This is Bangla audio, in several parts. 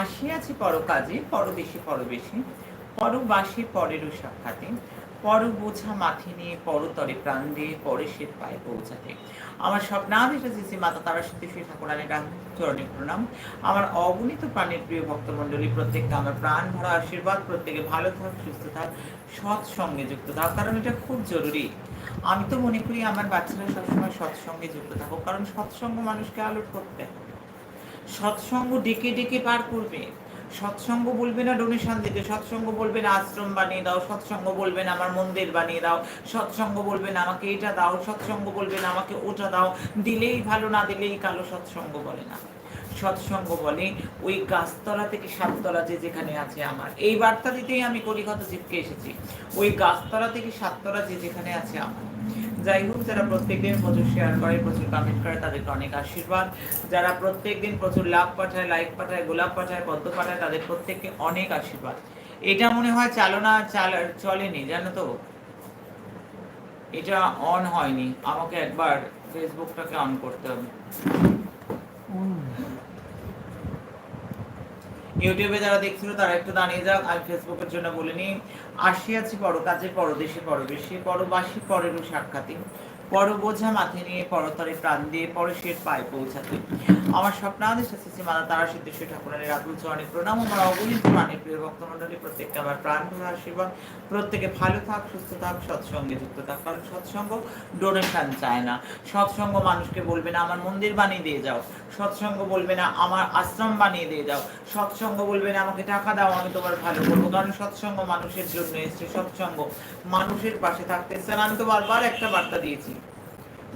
আসিয়াছি পরকাজে, পরদেশে পরবেশে, পরবাসী পরেরও সাক্ষাতে পর বোঝা মাথি নিয়ে পরতরে প্রাণ দিয়ে পরে পরেশের পায়ে পৌঁছাতে। আমার স্বপ্নাদেশ শ্রী মাতা তারা সত্যি ঠাকুরানের চরণে প্রণাম। আমার অগণিত প্রাণের প্রিয় ভক্তমণ্ডলী, প্রত্যেককে আমার প্রাণ ভরা আশীর্বাদ, প্রত্যেকে ভালো থাক, সুস্থ থাক সৎ সঙ্গে যুক্ত থাক, কারণ এটা খুব জরুরি। আমি তো মনে করি আমার বাচ্চারা সবসময় সৎসঙ্গে যুক্ত থাকুক, কারণ সৎসঙ্গ মানুষকে আলোট করতে হবে সৎসঙ্গ ডেকে ডেকে পার করবে। সৎসঙ্গ বলবে না ডোনেশন দিতে, সৎসঙ্গ বলবে না আশ্রম বানিয়ে দাও, সৎসঙ্গ বলবে না আমার মন্দির বানিয়ে দাও, সৎসঙ্গ বলবে না আমাকে এটা দাও, সৎসঙ্গ বলবে না আমাকে ওটা দাও, দিলেই ভালো, না দিলেই কালো সৎসঙ্গ বলে না। সৎসঙ্গ বলে ওই গাছতলা থেকে সাততলা যে যেখানে আছে আমার। এই বার্তা দিতেই আমি কলিকাতা চিপকে এসেছি। ওই গাছতলা থেকে সাততলা যে যেখানে আছে আমার। যাই হোক, যারা প্রত্যেকদিন প্রচুর শেয়ার করে, প্রচুর কমেন্ট করে, তাদেরকে অনেক আশীর্বাদ। যারা প্রত্যেকদিন প্রচুর লাভ পাঠায় লাইক পাঠায়, গোলাপ পাঠায়, পদ্ম পাঠায়, তাদের প্রত্যেককে অনেক আশীর্বাদ। এটা মনে হয় চালনা চাল চলেনি, জানো তো? এটা অন হয়নি। আমাকে একবার ফেসবুকটাকে অন করতে হবে। ইউটিউবে যারা দেখছিল, তারা একটু দাঁড়িয়ে যাক। আমি ফেসবুকের জন্য বলিনি আসিয়াছি পরো কাজে পড়ো দেশে পড়ো বেশি পড়ো বাসি পরেরও সাক্ষাতে পর বোঝা মাথে নিয়ে পরতরে প্রাণ দিয়ে পরশের পায়ে পৌঁছাতে। আমার স্বপ্ন স্বপ্নাদেশ আছে মাতা তারা সিদ্ধেশ্বর ঠাকুরের আকুল চরণে প্রণাম আমার অগণিত প্রাণের প্রিয় ভক্তমণ্ডলী, প্রত্যেককে আমার প্রাণ ভরা আশীর্বাদ। প্রত্যেকে ভালো থাক, সুস্থ থাক, সৎসঙ্গে যুক্ত থাক, কারণ সৎসঙ্গ ডোনেশন চায় না। সৎসঙ্গ মানুষকে বলবে না, আমার মন্দির বানিয়ে দিয়ে যাও। সৎসঙ্গ বলবে না, আমার আশ্রম বানিয়ে দিয়ে যাও। সৎসঙ্গ বলবে না, আমাকে টাকা দাও, আমি তোমার ভালো করব। কারণ সৎসঙ্গ মানুষের জন্য এসছে সৎসঙ্গ। মানুষের পাশে থাকতে এসছেন আমি তো বারবার একটা বার্তা দিয়েছি।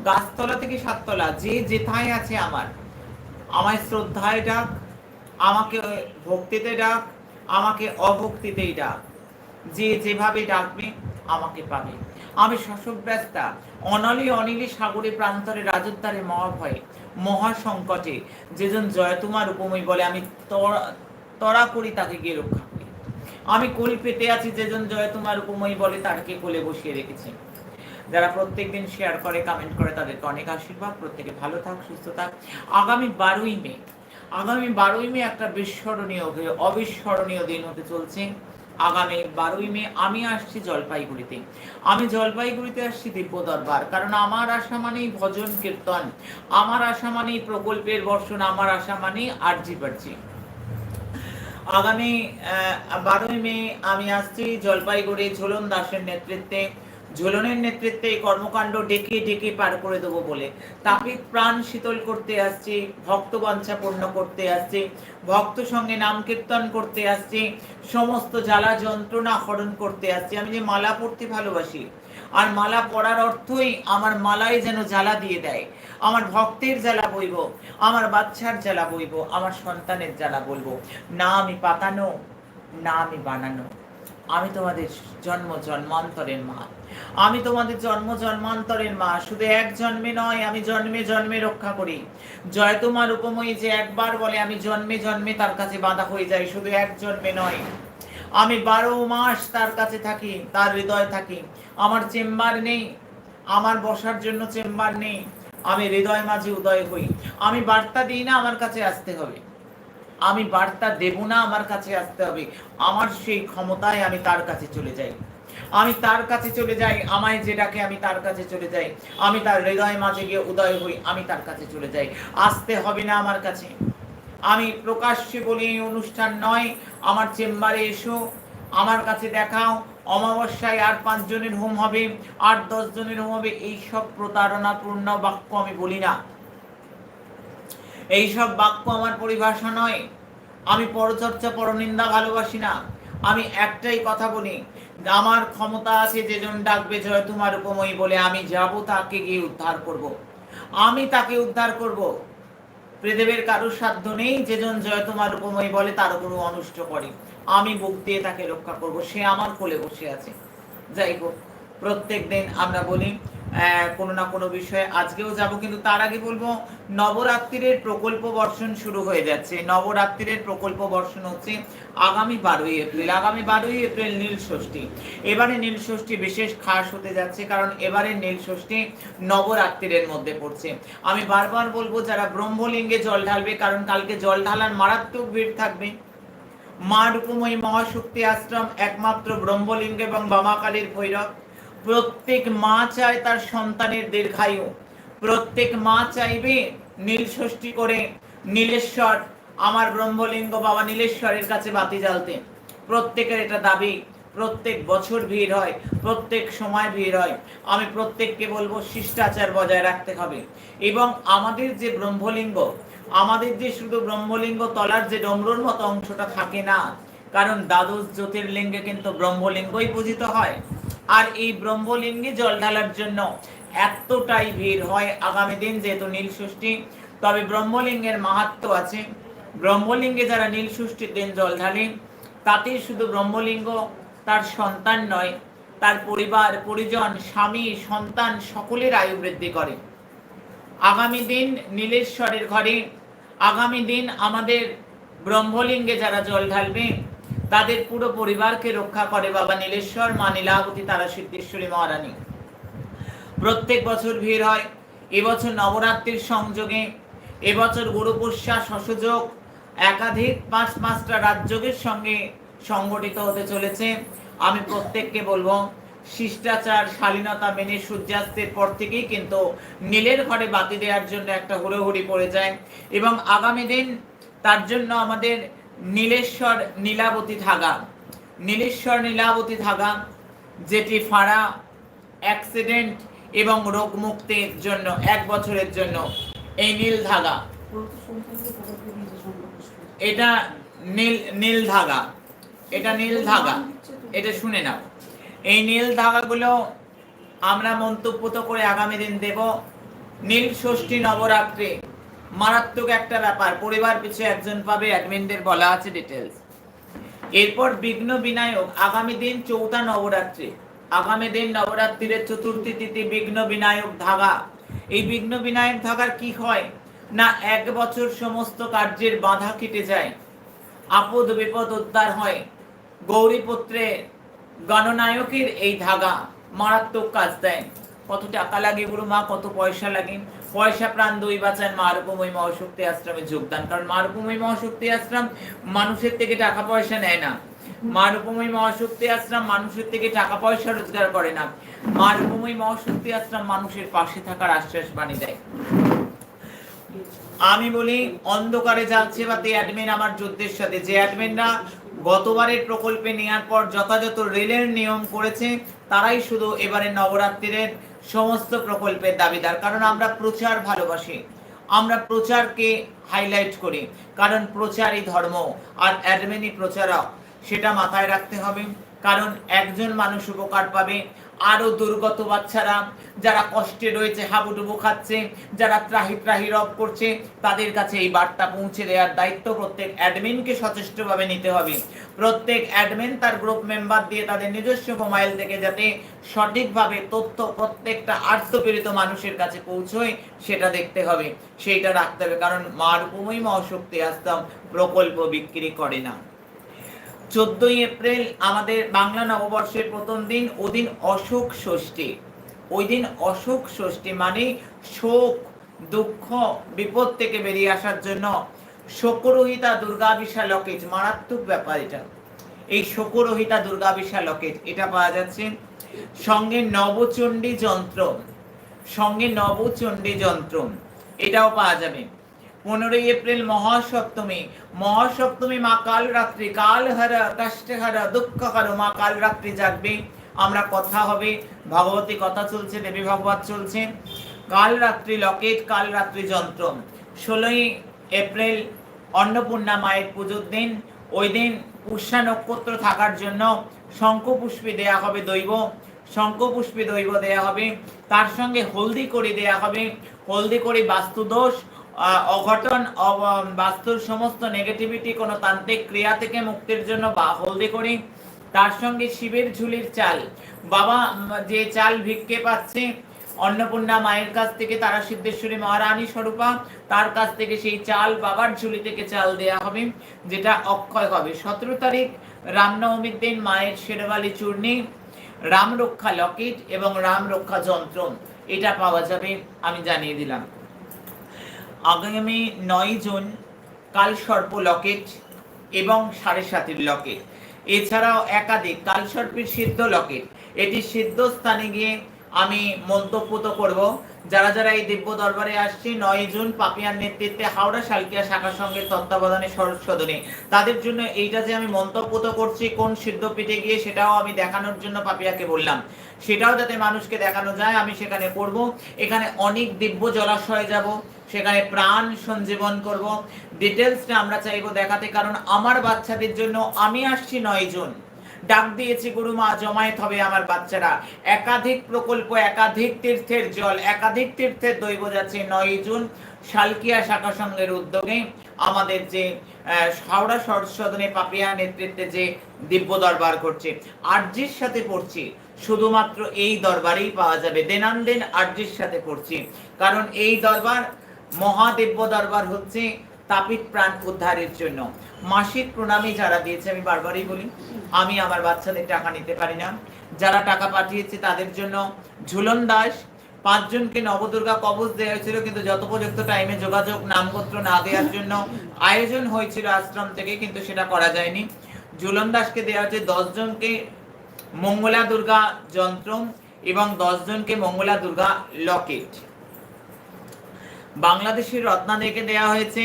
গাছতলা থেকে সাততলা, যে যেথায় আছে আমার। আমায় শ্রদ্ধায় ডাক, আমাকে ভক্তিতে ডাক, আমাকে অভক্তিতেই ডাক। যে যেভাবে ডাকবে, আমাকে পাবে। আমি শশব্যস্তা অনলি অনিলি সাগরে, প্রান্তরে রাজদ্বারে মহাভয়ে, মহাসংকটে। যেজন জয় তোমার উপময় বলে, আমি তরা করি তাকে গিয়ে রক্ষা করি। আমি কোল পেতে আছি, যেজন জয় তোমার উপময় বলে, তারকে কোলে বসিয়ে রেখেছি। যারা প্রত্যেকদিন শেয়ার করে কমেন্ট করে, তাদেরকে অনেক আশীর্বাদ। প্রত্যেকে ভালো থাক, সুস্থ থাক। আগামী বারোই মে, আগামী বারোই মে একটা বিস্মরণীয় অবিস্মরণীয় দিন হতে চলছে। আগামী বারোই মে আমি আসছি জলপাইগুড়িতে। আমি জলপাইগুড়িতে আসছি দিব্য দরবার কারণ আমার আশা মানেই ভজন, কীর্তন। আমার আশা মানেই প্রকল্পের বর্ষণ, আমার আশা মানেই আরজি পারজি আগামী বারোই মে আমি আসছি জলপাইগুড়ি ঝোলন দাসের নেতৃত্বে। ঝোলনের নেতৃত্বে এই কর্মকাণ্ড ডেকে ডেকে পার করে দেবো বলে। তাপিত প্রাণ শীতল করতে আসছে, ভক্ত বাঞ্ছা পূর্ণ করতে আসছে, ভক্ত সঙ্গে নাম কীর্তন করতে আসছে, সমস্ত জ্বালা যন্ত্রণা হরণ করতে আসছি। আমি যে মালা পড়তে ভালোবাসি, আর মালা পরার অর্থই আমার মালাই যেন জ্বালা দিয়ে দেয়। আমার ভক্তের জ্বালা বইব, আমার বাচ্চার জ্বালা বইব, আমার সন্তানের জ্বালা বলব না আমি পাতানো না আমি বানানো। আমি তোমাদের জন্ম জন্মান্তরের মা। আমি তোমাদের জন্ম জন্মান্তরের মা। শুধু এক জন্মে নয়, আমি জন্মে জন্মে রক্ষা করি। জয় তোমার উপময়ী যে একবার বলে, আমি জন্মে জন্মে তার কাছে বাঁধা হয়ে যাই। শুধু এক জন্মে নয়, আমি বারো মাস তার কাছে থাকি, তার হৃদয় থাকি। আমার চেম্বার নেই, আমার বসার জন্য চেম্বার নেই। আমি হৃদয় মাঝে উদয় হই। আমি বার্তা দিই না আমার কাছে আসতে হবে। আমি বার্তা দেব না, আমার কাছে আসতে হবে। আমার সেই ক্ষমতায় আমি তার কাছে চলে যাই। আমি তার কাছে চলে যাই, আমায় যেটাকে আমি তার কাছে চলে যাই। আমি তার হৃদয় মাঝে গিয়ে উদয় হই, আমি তার কাছে চলে যাই। আসতে হবে না আমার কাছে। আমি প্রকাশ্যে বলি অনুষ্ঠান নয়। আমার চেম্বারে এসো। আমার কাছে দেখাও। অমাবস্যায় আর পাঁচ জনের হোম হবে আট দশ জনের হোম হবে। এইসব প্রতারণাপূর্ণ বাক্য আমি বলি না। এইসব বাক্য আমার পরিভাষা নয় আমি পরচর্চা, পরনিন্দা ভালোবাসি না আমি একটাই কথা বলি, আমার ক্ষমতা আছে যেজন ডাকবে, জয় তোমার উপময়ী বলে আমি যাব, তাকে গিয়ে উদ্ধার করব। আমি তাকে উদ্ধার করব। পৃথিবীর কারোর সাধ্য নেই যেজন জয় তোমার উপময়ী বলে তার উপর অনুষ্ঠ করে আমি বুক দিয়ে তাকে রক্ষা করব, সে আমার কোলে বসে আছে যাই হোক, প্রত্যেক দিন আমরা বলি কোনো না কোনো বিষয়ে আজকেও যাব, কিন্তু তার আগে বলব, নবরাত্রির প্রকল্প বর্ষণ শুরু হয়ে যাচ্ছে। নবরাত্রির প্রকল্প বর্ষণ হচ্ছে আগামী বারোই এপ্রিল। আগামী বারোই এপ্রিল নীল ষষ্ঠী। এবারে নীল ষষ্ঠী বিশেষ খাস হতে যাচ্ছে, কারণ এবারে নীল ষষ্ঠী নবরাত্রির মধ্যে পড়ছে। আমি বারবার বলব, যারা ব্রহ্মলিঙ্গে জল ঢালবে, কারণ কালকে জল ঢালার মারাত্মক ভিড় থাকবে। মা রূপময়ী মহাশক্তি আশ্রম একমাত্র ব্রহ্মলিঙ্গ এবং বামাকালীর ভৈরব। প্রত্যেক মা চায় তার সন্তানের দীর্ঘায়ু। প্রত্যেক মা চাইবে নীল ষষ্ঠী করে, নীলেশ্বর, আমার ব্রহ্মলিঙ্গ বাবা নীলেশ্বরের কাছে বাতি জ্বালতে। প্রত্যেকের এটা দাবি। প্রত্যেক বছর ভিড় হয়, প্রত্যেক সময় ভিড় হয়। আমি প্রত্যেককে বলব, শিষ্টাচার বজায় রাখতে হবে। এবং আমাদের যে ব্রহ্মলিঙ্গ, আমাদের যে শুধু ব্রহ্মলিঙ্গ তলার যে ডমরুর মতো অংশটা থাকে না, কারণ দ্বাদশ জ্যোতির্লিঙ্গে কিন্তু ব্রহ্মলিঙ্গই পূজিত হয়। আর এই ব্রহ্মলিঙ্গে জল ঢালার জন্য এতটাই ভিড় হয় আগামী দিন যেহেতু নীল ষষ্ঠী, তবে ব্রহ্মলিঙ্গের মাহাত্ম আছে। ব্রহ্মলিঙ্গে যারা নীল ষষ্ঠীর দিন জল ঢালে, তাতেই শুধু ব্রহ্মলিঙ্গ, তার সন্তান নয়, তার পরিবার, পরিজন, স্বামী, সন্তান সকলের আয়ু বৃদ্ধি করে। আগামী দিন নীলেশ্বরের ঘরে, আগামী দিন আমাদের ব্রহ্মলিঙ্গে যারা জল ঢালবে তাদের পুরো পরিবারকে রক্ষা করে বাবা নীলেশ্বর, মা নীলাবতী, তারা সিদ্ধেশ্বরী মহারানী। প্রত্যেক বছর ভিড় হয়। এবছর নবরাত্রির সংযোগে, এবছর গুরুপুষ্যা সসযোগ, একাধিক পাঁচ পাঁচটা রাজযোগের সঙ্গে সংগঠিত হতে চলেছে। আমি প্রত্যেককে বলব, শিষ্টাচার, শালীনতা মেনে সূর্যাস্তের পর থেকেই কিন্তু নীলের ঘরে বাতি দেওয়ার জন্য একটা হুড়োহুড়ি পড়ে যায়। এবং আগামী দিন তার জন্য আমাদের নীলেশ্বর নীলাবতী ধাগা নীলেশ্বর নীলাবতী ধাগা যেটি ফাড়া অ্যাক্সিডেন্ট এবং রোগ মুক্তির জন্য, এক বছরের জন্য এই নীল ধাগা এটা নীল নীল ধাগা এটা নীল ধাগা এটা শুনে নাও। এই নীল ধাগাগুলো আমরা মন্তব্য করে আগামী দিন দেব। নীল ষষ্ঠী নবরাত্রি। মারাত্মক একটা ব্যাপার। পরিবার পিছু একজন পাবে অ্যাডমিনদের বলা আছে ডিটেলস এরপর বিঘ্ন বিনায়ক, আগামী দিন চৌথা নবরাত্রি। আগামী দিন নবরাত্রির চতুর্থী তিথি বিঘ্ন বিনায়ক ধাগা। এই বিঘ্ন বিনায়ক ধাগার কি হয়? না, এক বছর সমস্ত কার্যের বাধা কেটে যায়। আপদ বিপদ উদ্ধার হয়। গৌরীপুত্রে গণনায়কের এই ধাগা মারাত্মক কাজ দেয়। কত টাকা লাগে গুরু মা, কত পয়সা লাগে? পয়সা প্রাণ দই বাঁচান মা রূপময়ী মহাশক্তি আশ্রমে যোগদান। কারণ মা রূপময়ী মহাশক্তি আশ্রম মানুষের থেকে টাকা পয়সা নেয় না। মা মহাশক্তি আশ্রম মানুষের থেকে টাকা পয়সা রোজগার করে না। মা মহাশক্তি আশ্রম মানুষের পাশে থাকার আশ্বাস বাণী দেয়। আমি বলি, অন্ধকারে যাচ্ছে বা অ্যাডমিন আমার যুদ্ধের সাথে। যে অ্যাডমিনরা গতবারের প্রকল্পে নেওয়ার পর যথাযথ রেলের নিয়ম করেছে, তারাই শুধু এবারে নবরাত্রির সমস্ত প্রকল্পের দাবিদার। কারণ আমরা প্রচার ভালোবাসি। আমরা প্রচারকে হাইলাইট করি। কারণ প্রচারই ধর্ম আর অ্যাডমিনই প্রচারক। সেটা মাথায় রাখতে হবে। কারণ একজন মানুষ উপকার পাবে আরও দুর্গত বাচ্চারা যারা কষ্টে রয়েছে, হাবুডুবু খাচ্ছে, যারা ত্রাহি ত্রাহি রব করছে, তাদের কাছে এই বার্তা পৌঁছে দেওয়ার দায়িত্ব প্রত্যেক অ্যাডমিনকে সচেষ্টভাবে নিতে হবে। প্রত্যেক অ্যাডমিন তার গ্রুপ মেম্বার দিয়ে তাদের নিজস্ব মোবাইল থেকে যাতে সঠিকভাবে তথ্য প্রত্যেকটা আর্থপীড়িত মানুষের কাছে পৌঁছয়, সেটা দেখতে হবে। সেইটা রাখতে হবে, কারণ মার উপময় মহাশক্তি আস্তম প্রকল্প বিক্রি করে না। চোদ্দই এপ্রিল আমাদের বাংলা নববর্ষের প্রথম দিন, ওদিন অশোক ষষ্ঠী। ওই দিন অশোক ষষ্ঠী মানে শোক, দুঃখ, বিপদ থেকে বেরিয়ে আসার জন্য শোকরহিতা দুর্গা বিশা লকেট মারাত্মক ব্যাপার এটা। এই শোকরহিতা দুর্গা বিশা লকেট এটা পাওয়া যাচ্ছে সঙ্গে নবচণ্ডী যন্ত্র সঙ্গে নবচণ্ডী যন্ত্র এটাও পাওয়া যাবে। পনেরোই এপ্রিল মহাসপ্তমী। মহাসপ্তমী মা কাল রাত্রি কাল হর, কষ্ট হর, দুঃখ হর, মা কাল রাত্রি জাগবে। আমরা কথা হবে। ভগবতী কথা চলছে, দেবী ভগবত চলছে। কাল রাত্রি লকেট কাল রাত্রি যন্ত্র। ষোলোই এপ্রিল অন্নপূর্ণা মায়ের পুজোর দিন। ওই দিন পুষ্যা নক্ষত্র থাকার জন্য শঙ্খপুষ্পী দেয়া হবে দৈব। শঙ্খপুষ্পী দৈব দেয়া হবে। তার সঙ্গে হলদি করে দেয়া হবে। হলদি করে বাস্তুদোষ। অঘটন বাস্তুর সমস্ত নেগেটিভিটি কোনো তান্ত্রিক ক্রিয়া থেকে মুক্তির জন্য বা হলদি করি। তার সঙ্গে শিবের ঝুলির চাল। বাবা যে চাল ভিক্ষে পাচ্ছে, অন্নপূর্ণা মায়ের কাছ থেকে তারা সিদ্ধেশ্বরী মহারানী স্বরূপা, তার কাছ থেকে সেই চাল বাবার ঝুলি থেকে চাল দেয়া হবে, যেটা অক্ষয় হবে সতেরো তারিখ, রামনবমীর দিন মায়ের শেরবালি চূর্ণি রাম রক্ষা লকেট এবং রাম রক্ষা যন্ত্র। এটা পাওয়া যাবে, আমি জানিয়ে দিলাম। আগামী নয় জুন কাল সর্প লকেট এবং সাড়ে সাতের লকেট। এছাড়াও একাধিক কালসর্পের সিদ্ধ লকেট। এটি সিদ্ধ স্থানে গিয়ে আমি মন্তব্য করব। যারা যারা এই দিব্য দরবারে আসছে, নয় জুন পাপিয়ার নেতৃত্বে হাওড়া শালকিয়া শাখা সঙ্গে তত্ত্বাবধানে শরৎ সদনে। তাদের জন্য এইটা যে আমি মন্তব্য করছি, কোন সিদ্ধ পিঠে গিয়ে সেটাও আমি দেখানোর জন্য পাপিয়াকে বললাম। সেটাও যাতে মানুষকে দেখানো যায়, আমি সেখানে করব। এখানে অনেক দিব্য জলাশয়ে যাব। সেখানে প্রাণ সঞ্জীবন করব। ডিটেলসটা আমরা চাইব দেখাতে, কারণ আমার বাচ্চাদের জন্য আমি আসছি নয় জন। ডাক দিয়েছি, গুরুমা, জমায়েত হবে আমার বাচ্চারা। একাধিক প্রকল্প, একাধিক তীর্থের জল, একাধিক তীর্থের দৈব যাচ্ছে নয় জুন শালকিয়া শাখা সংঘের উদ্যোগে। আমাদের যে হাওড়া সদনে পাপিয়া নেতৃত্বে যে দিব্য দরবার করছে আর্যির সাথে পড়ছি। শুধুমাত্র এই দরবারেই পাওয়া যাবে। দেনান্দেন আর্যির সাথে পড়ছি। কারণ এই দরবার মহাদিব্য দরবার হচ্ছে তাপিত প্রাণ উদ্ধারের জন্য। মাসিক প্রণামী যারা দিয়েছে, আমি বারবারই বলি, আমি আমার বাচ্চাদের টাকা নিতে পারি না। যারা টাকা পাঠিয়েছে তাদের জন্য ঝুলন দাস, পাঁচজনকে নবদুর্গা কবচ দেওয়া হয়েছিল, কিন্তু যথোপযুক্ত টাইমে যোগাযোগ, নামপত্র না দেওয়ার জন্য আয়োজন হয়েছিল আশ্রম থেকে, কিন্তু সেটা করা যায়নি। ঝুলন দাসকে দেওয়া হয়েছে দশজনকে মঙ্গলা দুর্গা যন্ত্র এবং দশজনকে মঙ্গলা দুর্গা লকেট। বাংলাদেশের রত্নাদেরকে দেওয়া হয়েছে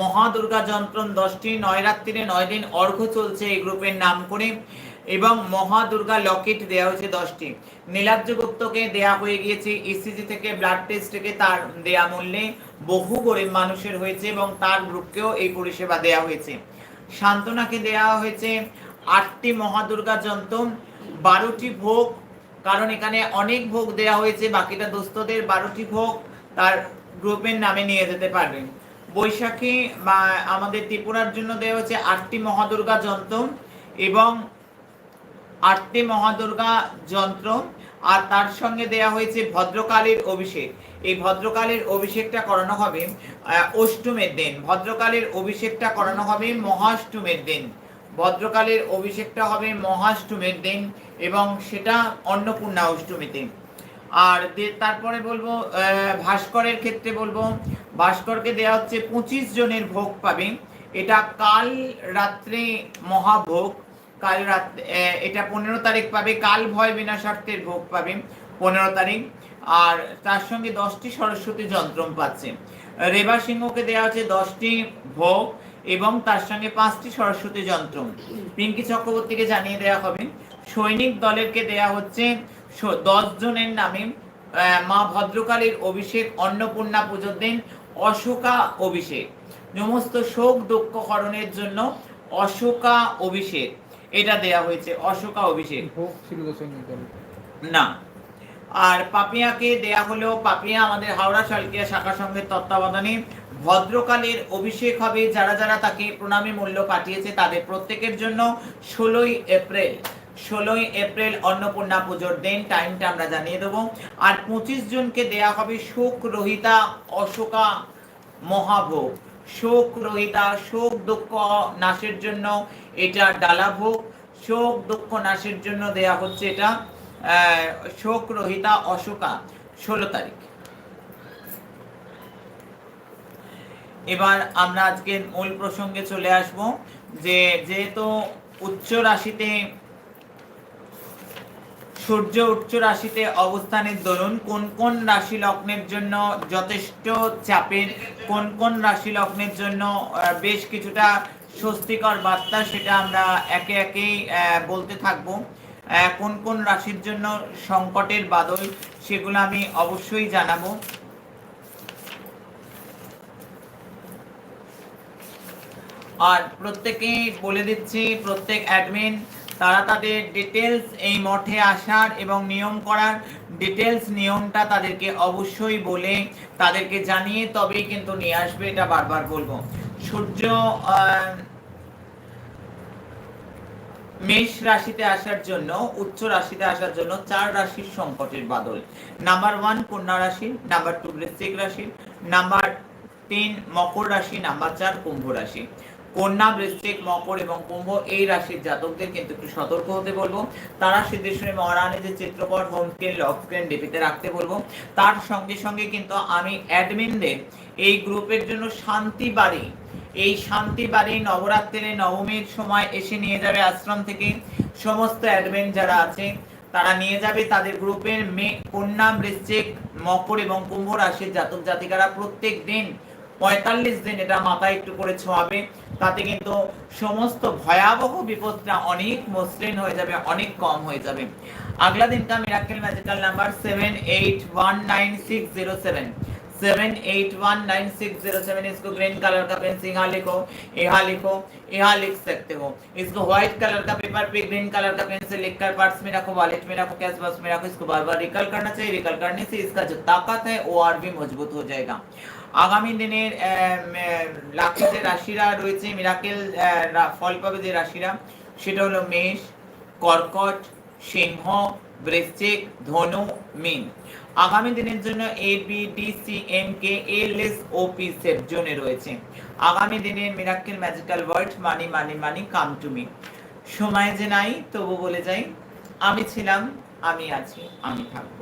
মহাদুর্গা যন্ত্রণ দশটি নয় রাত্রিরে নয় দিন অর্ঘ্য চলছে এই গ্রুপের নাম করে এবং মহাদুর্গা লকেট দেওয়া হয়েছে দশটি। নীলাব্জ গুপ্তকে দেয়া হয়ে গিয়েছে ইসিজি থেকে ব্লাড টেস্ট থেকে তার দেয়া মূল্যে বহু গরিব মানুষের হয়েছে এবং তার গ্রুপকেও এই পরিষেবা দেয়া হয়েছে। সান্ত্বনাকে দেয়া হয়েছে আটটি মহাদুর্গা যন্ত্র বারোটি ভোগ, কারণ এখানে অনেক ভোগ দেয়া হয়েছে, বাকিটা দোস্তদের বারোটি ভোগ, তার গ্রুপের নামে নিয়ে যেতে পারবেন বৈশাখী বা আমাদের ত্রিপুরার জন্য দেওয়া হচ্ছে আটটি মহাদুর্গা যন্ত্র এবং আটটি মহাদুর্গা যন্ত্র, আর তার সঙ্গে দেয়া হয়েছে ভদ্রকালীর অভিষেক। এই ভদ্রকালীর অভিষেকটা করানো হবে অষ্টমের দিন। ভদ্রকালীর অভিষেকটা করানো হবে মহাষ্টমের দিন। ভদ্রকালীর অভিষেকটা হবে মহাষ্টমের দিন এবং সেটা অন্নপূর্ণা অষ্টমীর দিন। আর তারপরে বলব ভাস্করের ক্ষেত্রে বলব, ভাস্করকে দেওয়া হচ্ছে পঁচিশ জনের ভোগ পাবে। এটা কাল রাত্রে মহাভোগ। কাল রাত্রে এটা পনেরো তারিখ পাবে। কাল ভয় বিনাশার্থের ভোগ পাবে পনেরো তারিখ। আর তার সঙ্গে দশটি সরস্বতী যন্ত্রম পাচ্ছে। রেবা সিংহকে দেওয়া হচ্ছে দশটি ভোগ এবং তার সঙ্গে পাঁচটি সরস্বতী যন্ত্র পিঙ্কি চক্রবর্তীকে জানিয়ে দেওয়া হবে। সৈনিক দলেরকে দেয়া হচ্ছে দশ জনের নামে মা ভদ্রকালীর অভিষেক অন্নপূর্ণা পুজোর দিন অশোকা অভিষেক। সমস্ত শোক দুঃখ হরণের জন্য অশোকা অভিষেক। এটা দেয়া হয়েছে অশোকা অভিষেক। না। আর পাপিয়াকে দেয়া হলো পাপিয়া আমাদের হাওড়া শালকিয়া শাখা সংঘের তত্ত্বাবধানে ভদ্রকালের অভিষেক হবে। যারা যারা তাকে প্রণামী মূল্য পাঠিয়েছে তাদের প্রত্যেকের জন্য ষোলোই এপ্রিল। ষোলোই এপ্রিল অন্নপূর্ণা পুজোর দিন টাইমটা আমরা জানিয়ে দেবো। আর পঁচিশ জনকে দেয়া হবে শোক রহিতা অশোকা মহাভোগ। শোক রহিতা, শোক দুঃখ নাশের জন্য এটা ডালাভোগ শোক দুঃখ নাশের জন্য দেয়া হচ্ছে এটা শোক রহিতা অশোকা, ষোলো তারিখ। এবার আমরা আজকে মূল প্রসঙ্গে চলে আসব যে, যেহেতু উচ্চ রাশিতে সূর্য উচ্চ রাশিতে অবস্থানের দরুন কোন কোন রাশি লগ্নের জন্য যথেষ্ট চাপের, কোন কোন রাশি লগ্নের জন্য বেশ কিছুটা স্বস্তিকর বার্তা সেটা আমরা একে একেই বলতে থাকব। কোন কোন রাশির জন্য সংকটের বাদল সেগুলো আমি অবশ্যই জানাব। আর প্রত্যেকেই বলে দিচ্ছি, প্রত্যেক অ্যাডমিন তারা তাদের ডিটেলস এই মঠে আসার এবং নিয়ম করার ডিটেলস নিয়মটা তাদেরকে অবশ্যই বলে তাদেরকে জানিয়ে তবেই কিন্তু নিয়ে আসবে, এটা বারবার বলব। সূর্য মেষ রাশিতে আসার জন্য, উচ্চ রাশিতে আসার জন্য চার রাশির সংকটের বাদল। নাম্বার ওয়ান কন্যা রাশি নাম্বার টু বৃশ্চিক রাশি নাম্বার তিন, মকর রাশি নাম্বার চার, কুম্ভ রাশি। কন্যা, বৃশ্চিক, মকর এবং কুম্ভ এই রাশির জাতকদের কিন্তু একটু সতর্ক হতে বলব। তারা সিদ্ধেশ্বরী যে চিত্রপট হোম স্ক্রিন লক স্ক্রিন ডিপিতে রাখতে বলব। তার সঙ্গে সঙ্গে কিন্তু আমি অ্যাডমিনদের এই গ্রুপের জন্য শান্তি বাড়ি, এই শান্তি বাড়ি নবরাত্রির নবমীর সময় এসে নিয়ে যাবে আশ্রম থেকে। সমস্ত অ্যাডমিন যারা আছে, তারা নিয়ে যাবে তাদের গ্রুপের মেয়ে, কন্যা, বৃশ্চিক, মকর এবং কুম্ভ রাশির জাতক জাতিকারা প্রত্যেক দিন পঁয়তাল্লিশ দিন এটা মাথায় একটু করে ছোঁয়াবে তাতে কিন্তু সমস্ত ভয়াবহ বিপদটা অনেক মসৃণ হয়ে যাবে অনেক কম হয়ে যাবে अगला दिन का miracle magical number seven eight one nine six zero seven seven eight one nine six zero seven इसको ग्रीन कलर का पेन से यहाँ लिखो यहाँ लिखो यहाँ लिख सकते हो इसको व्हाइट कलर का पेपर पे ग्रीन कलर का पेन से लिखकर पर्स में रखो वॉलेट में रखो कैश बॉक्स में रखो इसको बार बार रिकल करना चाहिए रिकल करने से इसका जो ताकत है वो और भी मजबूत हो जाएगा আগামী দিনের লাকি যে রাশিরা রয়েছে, মিরাকেল ফল পাবে যে রাশিরা, সেটা হলো মেষ, কর্কট, সিংহ, বৃশ্চিক, ধনু, মিন। আগামী দিনের জন্য A B D C M K L S O P safe জোনে রয়েছে। আগামী দিনের miracle magical word, money money money, come to me. সময় যে নাই, তবু বলে যাই, আমি ছিলাম, আমি আছি, আমি থাকব।